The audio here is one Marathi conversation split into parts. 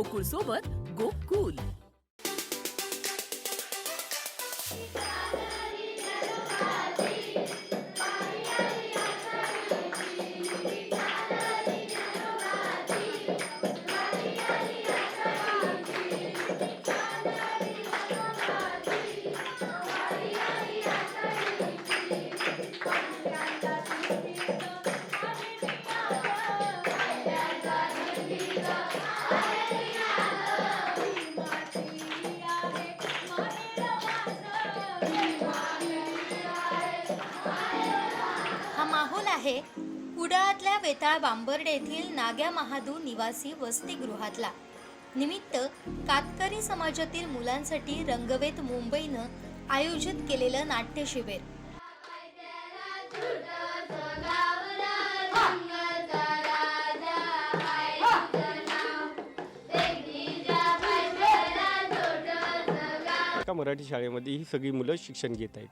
गोकुळ सोबत गोकुल. कुडाळातल्या बांबर्डे येथील नाग्या महादू निवासी वसतिगृहातला. निमित्त कातकरी समाजातील मुलांसाठी रंगवेत मुंबईनं आयोजित केलेलं नाट्य शिबिर. मराठी शाळेमध्ये ही सगळी मुलं शिक्षण घेत आहेत.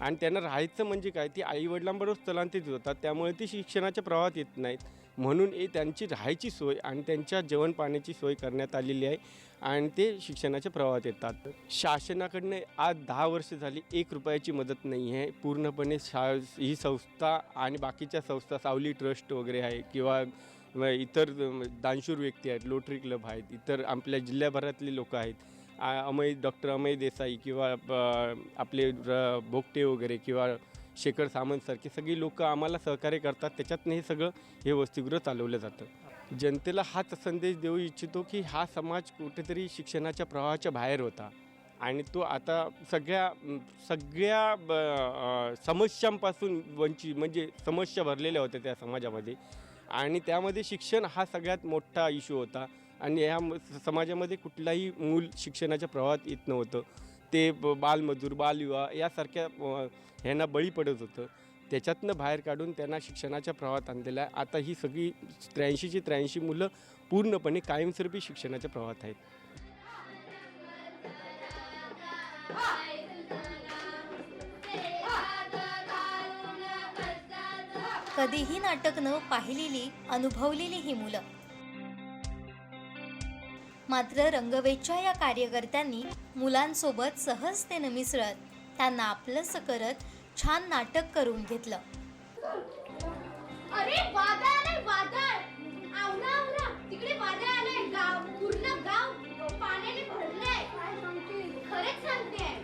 आणि त्यांना राहायचं म्हणजे काय? ती आईवडिलांबरोबर स्थलांतरित होतात त्यामुळे ती शिक्षणाच्या प्रवाहात येत नाहीत. म्हणून हे त्यांची राहायची सोय आणि त्यांच्या जेवण पाण्याची सोय करण्यात आलेली आहे आणि ते शिक्षणाच्या प्रवाहात येतात. शासनाकडनं आज दहा वर्ष झाली एक रुपयाची मदत नाही आहे. पूर्णपणे शा ही संस्था आणि बाकीच्या संस्था सावली ट्रस्ट वगैरे आहे किंवा इतर दानशूर व्यक्ती आहेत लोटरी क्लब आहेत इतर आपल्या जिल्ह्याभरातले लोक आहेत अमय डॉक्टर अमय देसाई किंवा आपले र बोगटे वगैरे किंवा शेखर सामंतसारखी सगळी लोक आम्हाला सहकार्य करतात. त्याच्यातनं हे सगळं हे वसतिगृह चालवलं जातं. जनतेला हाच संदेश देऊ इच्छितो की हा समाज कुठेतरी शिक्षणाच्या प्रवाहाच्या बाहेर होता. आणि तो आता सगळ्या सगळ्या ब- समस्यांपासून वंचित म्हणजे समस्या भरलेल्या होत्या त्या समाजामध्ये. आणि त्यामध्ये शिक्षण हा सगळ्यात मोठा इश्यू होता. आणि ह्या म- समाजामध्ये कुठलाही मूल शिक्षणाच्या प्रवाहात येत नव्हतं. ते ब- बालमजूर बालविवाह यासारख्या ह्यांना बळी पडत होतं. त्याच्यातनं बाहेर काढून त्यांना शिक्षणाच्या प्रवाहात आणलेलं आहे. आता ही सगळी त्र्याऐंशीची त्र्याऐंशी मुलं पूर्णपणे कायमस्वरूपी शिक्षणाच्या प्रवाहात आहेत. कधीही नाटक न पाहिलेली अनुभवलेली ही मुलं. मात्र रंगवेच्या या कार्यकर्त्यांनी मुलांसोबत सहजतेनं मिसळत त्यांना आपलंसं करत छान नाटक करून घेतलं. अरे वादळ आलंय वादळ. आवरा आवरा. तिकडे वादळ आलंय. गाव पूर्ण गाव पाण्याने भरलंय. काय सांगते खरंच सांगते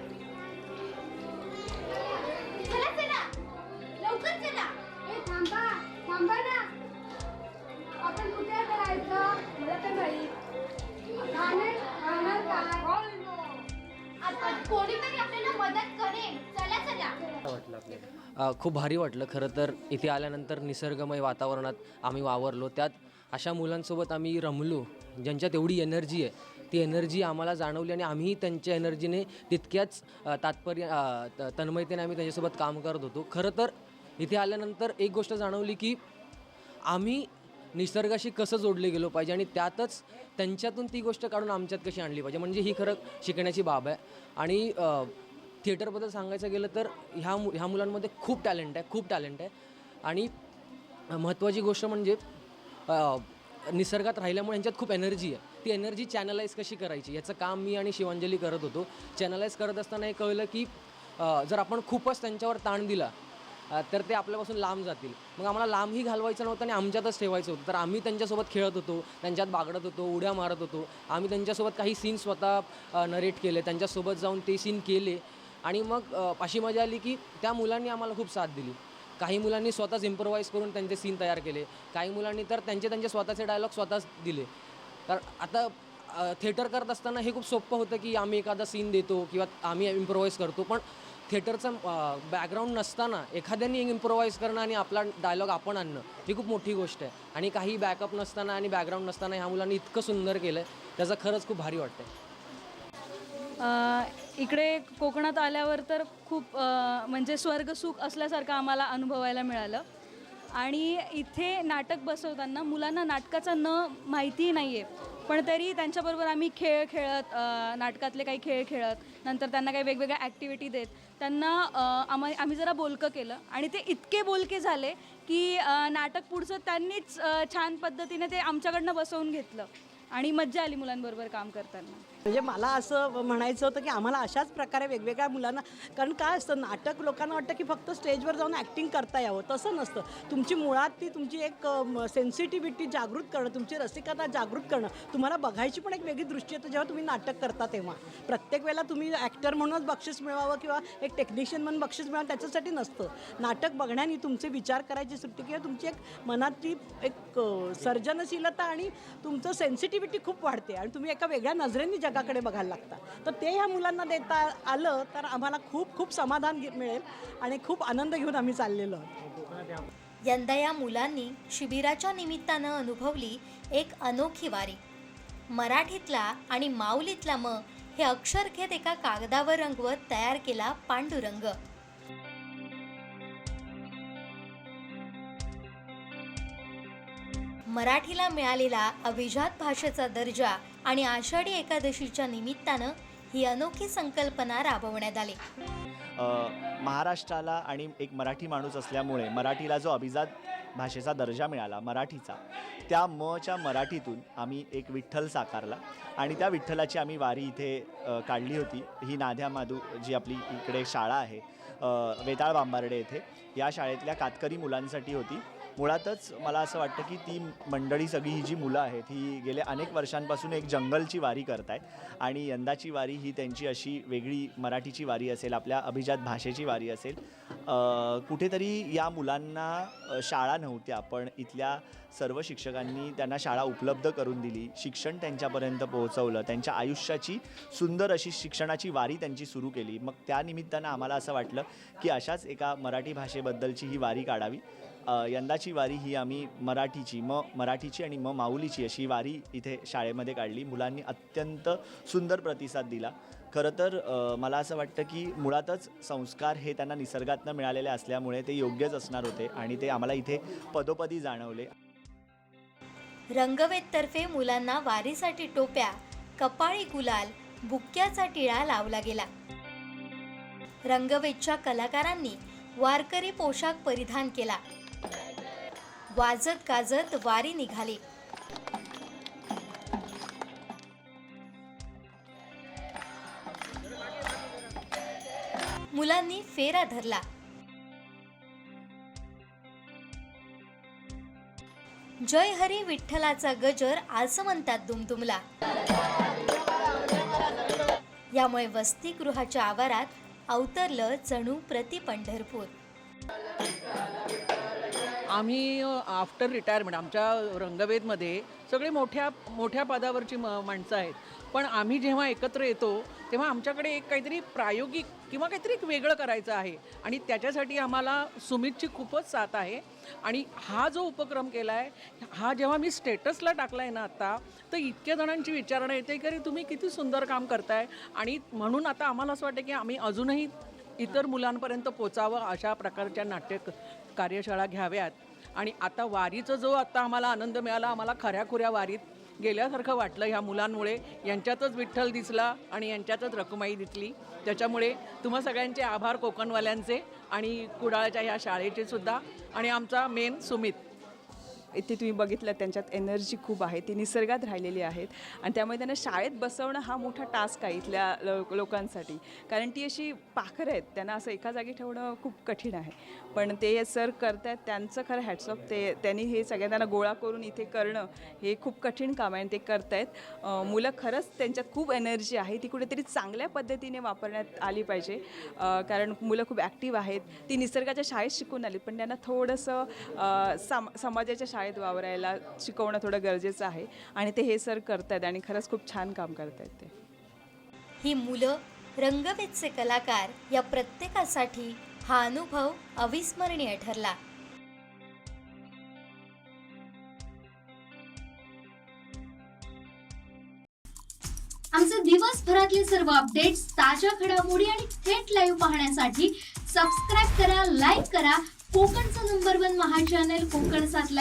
चला चला. लवकर चला. ए थांबा थांबा ना. कोणीतरी आपल्याला मदत करेल. चला चला. खूप भारी वाटलं. खरं तर इथे आल्यानंतर निसर्गमय वातावरणात आम्ही वावरलो. त्यात अशा मुलांसोबत आम्ही रमलो ज्यांच्यात एवढी एनर्जी आहे. ती एनर्जी आम्हाला जाणवली आणि आम्ही त्यांच्या एनर्जीने तितक्याच तात्पर्य त- तन्मयतेने आम्ही त्यांच्यासोबत काम करत होतो. खरं तर इथे आल्यानंतर एक गोष्ट जाणवली की आम्ही निसर्गाशी कसं जोडले गेलो पाहिजे आणि त्यातच त्यांच्यातून ती गोष्ट काढून आमच्यात कशी आणली पाहिजे म्हणजे ही खरं शिकण्याची बाब आहे. आणि थिएटरबद्दल सांगायचं गेलं तर ह्या मु ह्या मुलांमध्ये खूप टॅलेंट आहे खूप टॅलेंट आहे. आणि महत्त्वाची गोष्ट म्हणजे निसर्गात राहिल्यामुळे यांच्यात खूप एनर्जी आहे. ती एनर्जी चॅनलाइज कशी करायची याचं काम मी आणि शिवांजली करत होतो. चॅनलाइज करत असताना हे कळलं की जर आपण खूपच त्यांच्यावर ताण दिला तर ते आपल्यापासून लांब जातील. मग आम्हाला लांबही घालवायचं नव्हतं आणि आमच्यातच ठेवायचं होतं. तर आम्ही त्यांच्यासोबत खेळत होतो त्यांच्यात बागडत होतो उड्या मारत होतो. आम्ही त्यांच्यासोबत काही सीन स्वतः नरेट केले त्यांच्यासोबत जाऊन ते सीन केले. आणि मग अशी मजा आली की त्या मुलांनी आम्हाला खूप साथ दिली. काही मुलांनी स्वतःच इम्प्रोवाईज करून त्यांचे सीन तयार केले. काही मुलांनी तर त्यांचे त्यांचे स्वतःचे डायलॉग स्वतःच दिले. तर आता थिएटर करत असताना हे खूप सोपं होतं की आम्ही एखादा सीन देतो किंवा आम्ही इम्प्रोवाईज करतो. पण थिएटरचं बॅकग्राऊंड नसताना एखाद्याने इम्प्रोवाईज करणं आणि आपला डायलॉग आपण आणणं ही खूप मोठी गोष्ट आहे. आणि काही बॅकअप नसताना आणि बॅकग्राऊंड नसताना ह्या मुलांनी इतकं सुंदर केलं आहे त्याचं खरंच खूप भारी वाटतं इकडे कोकणात आल्यावर तर खूप म्हणजे स्वर्गसुख असल्यासारखं आम्हाला अनुभवायला मिळालं. आणि इथे नाटक बसवताना मुलांना नाटकाचा न माहिती नाही आहे पण तरी त्यांच्याबरोबर आम्ही खेळ खेळत नाटकातले काही खेळ खेळत नंतर त्यांना काही वेगवेगळ्या ॲक्टिव्हिटी देत त्यांना अ, आम्हा आम्ही जरा बोलकं केलं आणि ते इतके बोलके झाले की नाटक पुढचं त्यांनीच छान पद्धतीने ते आमच्याकडनं बसवून घेतलं आणि मज्जा आली मुलांबरोबर काम करताना. म्हणजे मला असं म्हणायचं होतं की आम्हाला अशाच प्रकारे वेगवेगळ्या मुलांना कारण काय असतं नाटक लोकांना वाटतं की फक्त स्टेजवर जाऊन ॲक्टिंग करता यावं. तसं नसतं. तुमची मुळात ती तुमची एक सेन्सिटिव्हिटी जागृत करणं तुमची रसिकता जागृत करणं तुम्हाला बघायची पण एक वेगळी दृष्टी येते जेव्हा तुम्ही नाटक करता तेव्हा. प्रत्येक वेळेला तुम्ही ॲक्टर म्हणूनच बक्षीस मिळवावं किंवा एक टेक्निशियन म्हणून बक्षीस मिळावं त्याच्यासाठी नसतं. नाटक बघण्याने तुमचे विचार करायची सुट्टी किंवा तुमची एक मनातली एक सर्जनशीलता आणि तुमचं सेन्सिटिव्हिटी खूप वाढते आणि तुम्ही एका वेगळ्या नजरेने जगाकडे बघायला लागतात. तर ते ह्या मुलांना देता आलं तर आम्हाला खूप खूप समाधान मिळेल आणि खूप आनंद घेऊन आम्ही चाललेलो आहोत. यंदा या मुलांनी शिबिराच्या निमित्तानं अनुभवली एक अनोखी वारी. मराठीतला आणि माऊलीतला म हे अक्षर घेत एका कागदावर रंगवत तयार केला पांडुरंग. मराठीला मिळालेला अभिजात भाषेचा दर्जा आणि आषाढी एकादशीच्या निमित्तानं ही अनोखी संकल्पना राबवण्यात आली. महाराष्ट्राला आणि एक मराठी माणूस असल्यामुळे मराठीला जो अभिजात भाषेचा दर्जा मिळाला मराठीचा त्या मच्या मराठीतून आम्ही एक विठ्ठल साकारला आणि त्या विठ्ठलाची आम्ही वारी इथे काढली होती. ही नाध्या माधू जी आपली इकडे शाळा आहे वेताळ बांबार्डे येथे या शाळेतल्या कातकरी मुलांसाठी होती. मुळातच मला असं वाटतं की ती मंडळी सगळी ही जी मुलं आहेत ही गेल्या अनेक वर्षांपासून एक जंगलची वारी करत आहेत आणि यंदाची वारी ही त्यांची अशी वेगळी मराठीची वारी असेल आपल्या अभिजात भाषेची वारी असेल. कुठेतरी या मुलांना शाळा नव्हत्या पण इथल्या सर्व शिक्षकांनी त्यांना शाळा उपलब्ध करून दिली. शिक्षण त्यांच्यापर्यंत पोहोचवलं. त्यांच्या आयुष्याची सुंदर अशी शिक्षणाची वारी त्यांची सुरू केली. मग त्यानिमित्तानं आम्हाला असं वाटलं की अशाच एका मराठी भाषेबद्दलची ही वारी काढावी. यंदाची वारी ही आम्ही मराठीची म मराठीची आणि म माऊलीची अशी वारी इथे शाळेमध्ये काढली. मुलांनी अत्यंत सुंदर प्रतिसाद दिला. खरं तर मला असं वाटतं की मुळातच संस्कार हे त्यांना निसर्गातनं मिळालेले असल्यामुळे ते योग्यच असणार होते आणि ते आम्हाला इथे पदोपदी जाणवले. रंगवेदतर्फे मुलांना वारीसाठी टोप्या कपाळी गुलाल बुक्क्याचा टिळा लावला गेला. रंगवेदच्या कलाकारांनी वारकरी पोशाख परिधान केला. वाजत गाजत वारी निघाली. मुलांनी फेरा धरला. जय हरी विठ्ठलाचा गजर आसमंतात दुमदुमला. यामुळे वसतिगृहाच्या आवारात अवतरलं जणू प्रति पंढरपूर. आम्ही आफ्टर रिटायरमेंट आमच्या रंगवेदमध्ये सगळे मोठ्या मोठ्या पदावरची म माणसं आहेत. पण आम्ही जेव्हा एकत्र येतो तेव्हा आमच्याकडे एक काहीतरी प्रायोगिक किंवा काहीतरी एक वेगळं करायचं आहे. आणि त्याच्यासाठी आम्हाला सुमितची खूपच साथ आहे. आणि हा जो उपक्रम केला आहे हा जेव्हा मी स्टेटसला टाकला आहे ना आत्ता तर इतक्या जणांची विचारणा येते की अरे तुम्ही किती सुंदर काम करताय. आणि म्हणून आता आम्हाला असं वाटतं की आम्ही अजूनही इतर मुलांपर्यंत पोचावं अशा प्रकारच्या नाट्य कार्यशाळा घ्याव्यात. आणि आता वारीचा जो आता आम्हाला आनंद मिळाला आम्हाला खऱ्याखुऱ्या वारीत गेल्यासारखं वाटलं ह्या मुलांमुळे. यांच्यातच विठ्ठल दिसला आणि यांच्यातच रकुमाई दिसली. त्याच्यामुळे तुम्हा सगळ्यांचे आभार कोकणवाल्यांचे आणि कुडाळच्या ह्या शाळेचे सुद्धा आणि आमचा मेन सुमित. इथे तुम्ही बघितलं त्यांच्यात एनर्जी खूप आहे ती निसर्गात राहिलेली आहेत. आणि त्यामुळे त्यांना शाळेत बसवणं हा मोठा टास्क आहे इथल्या लो लोकांसाठी. कारण ती अशी पाखरं आहेत त्यांना असं एका जागी ठेवणं खूप कठीण आहे. पण ते सर करत आहेत त्यांचं खरं हॅट्सअप ते त्यांनी हे सगळ्यांना गोळा करून इथे करणं हे खूप कठीण काम आहे आणि ते करत आहेत मुलं खरंच त्यांच्यात खूप एनर्जी आहे ती कुठेतरी चांगल्या पद्धतीने वापरण्यात आली पाहिजे. कारण मुलं खूप ॲक्टिव्ह आहेत. ती निसर्गाच्या शाळेत शिकून आली पण त्यांना थोडंसं अं, समाजाच्या शाळेत वावरायला शिकवणं थोडं गरजेचं आहे. आणि ते हे सर करतायत आणि खरंच खूप छान काम करतायत ते. ही मुलं रंगवेदचे कलाकार या प्रत्येकासाठी हा अनुभव अविस्मरणीय ठरला. आमचे दिवसभरातले सर्व अपडेट्स ताज्या घडामोडी आणि थेट लाईव्ह पाहण्यासाठी सबस्क्राईब करा लाईक करा कोकणचं नंबर वन महा चॅनल कोकण सात